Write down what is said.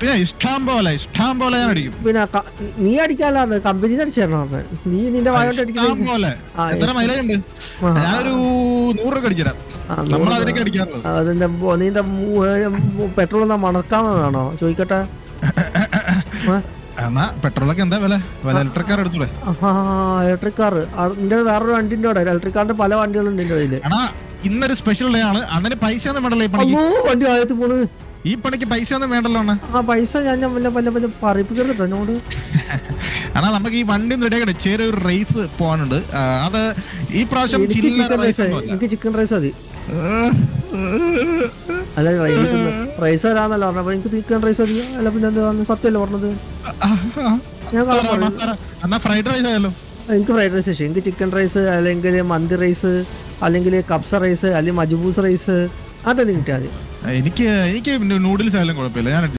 പിന്നെ ഇഷ്ടം പോലെ ഇഷ്ടം പോലെ ഞാൻ അടിക്കും. പിന്നെ നീ അടിക്കാല്ലാന്ന് കമ്പനി പറഞ്ഞത് നീ നിന്റെ വായോട്ട് പോലെ. എത്ര മൈലേജ് ഉണ്ട്. ഞാനൊരു നൂറ് രൂപ അടിച്ചുതരാം ആ, നമ്മൾ അതിനൊക്കെ അടിക്കാറുള്ളത്. അതിന്റെ ബോ- നീന്റെ പെട്രോൾ എന്നാ മണക്കാവുന്നതാണോ? ചോദിക്കട്ടെ? എന്നാ പെട്രോളൊക്കെ എന്താ വില? വില ഇലക്ട്രിക് കാർ എടുത്തൂടെ? Electric car. നിന്റെ വേറൊരു വണ്ടിന്റെ അവിടെ. ഇലക്ട്രിക് കാറിന്റെ പല വണ്ടികളുണ്ട് കയ്യിൽ. ഇന്നൊരു സ്പെഷ്യൽ ഡേ ആണ്. അങ്ങനെ പൈസ ഒന്നും വേണ്ടല്ലോ വണ്ടി ആഴത്ത് പോണ്. ഈ പണിക്ക് പൈസ ഒന്നും വേണ്ടല്ലോ അണ്ണാ. ആ പൈസ ഞാൻ വല്ല വല്ല വല്ല പറയിപ്പിക്കരുത് എന്നോട്. അണ്ണാ നമുക്ക് ഈ വണ്ടി റെഡി ആക്കട്ടെ. ചെറിയൊരു റേസ് പോകാനുണ്ട് അത് ഈ പ്രാവശ്യം എനിക്ക് ചില്ലറ ചിക്കൻ റേസ് റൈസ് ഒന്നുമല്ല എനിക്ക് ചിക്കൻ റൈസ് മതി. അല്ല റൈസ് റൈസ് തരാന്നല്ല പറഞ്ഞപ്പോ എനിക്ക് ചിക്കൻ റൈസ് മതി. അല്ല പിന്നെ എന്താ സത്യമല്ലേ പറഞ്ഞത്? ഞാൻ തരാം, പറഞ്ഞു. ഫ്രൈഡ് റൈസ് ആയാലോ? എനിക്ക് ഫ്രൈഡ് റൈസ് ഇഷ്ടം. എനിക്ക് ചിക്കൻ റൈസ് അല്ലെങ്കിൽ മന്തി റൈസ് അല്ലെങ്കിൽ കപ്സ റൈസ് അല്ലെങ്കിൽ മജ്ബൂസ് റൈസ് അതെന്തെങ്കിലും കിട്ടിയാൽ എനിക്ക് എനിക്ക് നൂഡിൽസ് ആയാലും കുഴപ്പമില്ല. ഞാൻ